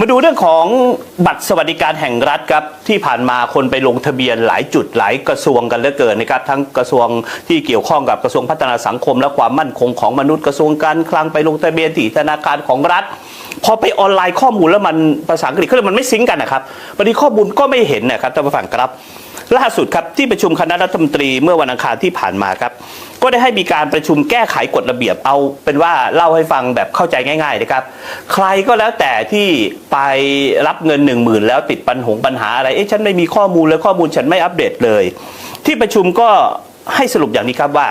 มาดูเรื่องของบัตรสวัสดิการแห่งรัฐครับที่ผ่านมาคนไปลงทะเบียนหลายจุดหลายกระทรวงกันเหลือเกินนะครับทั้งกระทรวงที่เกี่ยวข้องกับกระทรวงพัฒนาสังคม และความมั่นคงของมนุษย์กระทรวงการคลังไปลงทะเบียนที่ธนาคารของรัฐ พอไปออนไลน์ข้อมูลแล้วมันภาษาอังกฤษเขาเรียมันไม่ซิงก์กันนะครับบางทีข้อมูลก็ไม่เห็นนะครับท่านผู้ฟังครับล่าสุดครับที่ประชุมคณะรัฐมนตรีเมื่อวันอังคารที่ผ่านมาครับ ก็ได้ให้มีการประชุมแก้ไขกฎระเบียบเอาเป็นว่าเล่าให้ฟังแบบเข้าใจง่าย ๆนะครับ ใครก็แล้วแต่ที่ไปรับเงิน 1 0,000 แล้วติดปัญหาปัญหาอะไรเอ๊ะฉันไม่มีข้อมูลเลยข้อมูลฉันไม่อัปเดตเลย ที่ประชุมก็ให้สรุปอย่างนี้ครับว่า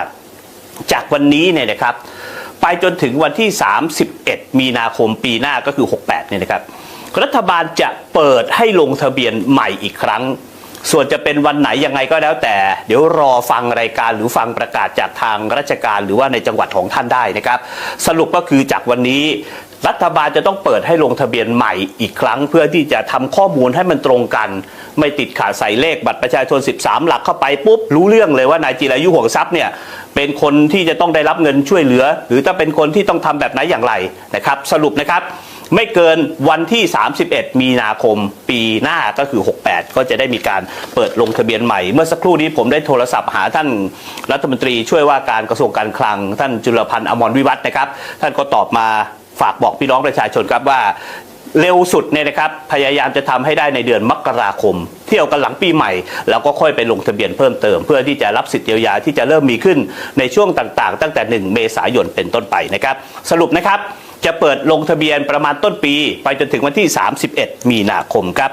จากวันนี้เนี่ยนะครับ ไปจนถึงวันที่ 31 มีนาคมปีหน้าก็คือ 68เนี่ยนะครับรัฐบาลจะเปิดให้ลงทะเบียนใหม่อีกครั้ง ส่วนจะเป็นวันไหนยังไงก็แล้วแต่ เดี๋ยวรอฟังรายการหรือฟังประกาศจากทางราชการหรือว่าในจังหวัดของท่านได้นะครับ สรุปก็คือจากวันนี้รัฐบาลจะต้องเปิดให้ลงทะเบียนใหม่อีกครั้ง เพื่อที่จะทำข้อมูลให้มันตรงกัน ไม่ติดขาดใส่เลขบัตรประชาชน 13 หลักเข้าไปปุ๊บรู้เรื่องเลยว่านายจิรายุห่วงทรัพย์เนี่ยเป็นคนที่จะต้องได้รับเงินช่วยเหลือ หรือถ้าเป็นคนที่ต้องทำแบบไหนอย่างไรนะครับ สรุปนะครับ ไม่เกินวันที่ 31 มีนาคมปีหน้าก็คือ 68 ก็จะได้มีการเปิดลงทะเบียนใหม่ เมื่อสักครู่นี้ผมได้โทรศัพท์หาท่านรัฐมนตรีช่วยว่าการกระทรวงการคลัง ท่านจุลพันธ์อมรวิวัฒน์นะครับ ท่านก็ตอบมาฝากบอกพี่น้องประชาชนครับว่าเร็วสุดเนี่ยนะครับพยายามจะทำให้ได้ในเดือนมกราคม เที่ยวกันหลังปีใหม่ แล้วก็ค่อยไปลงทะเบียนเพิ่มเติม เพื่อที่จะรับสิทธิเยียวยาที่จะเริ่มมีขึ้นในช่วงต่างๆ ตั้งแต่ 1 เมษายนเป็นต้นไปนะครับ สรุปนะครับ จะเปิดลงทะเบียนประมาณต้นปี ไปจนถึงวันที่ 31 มีนาคมครับ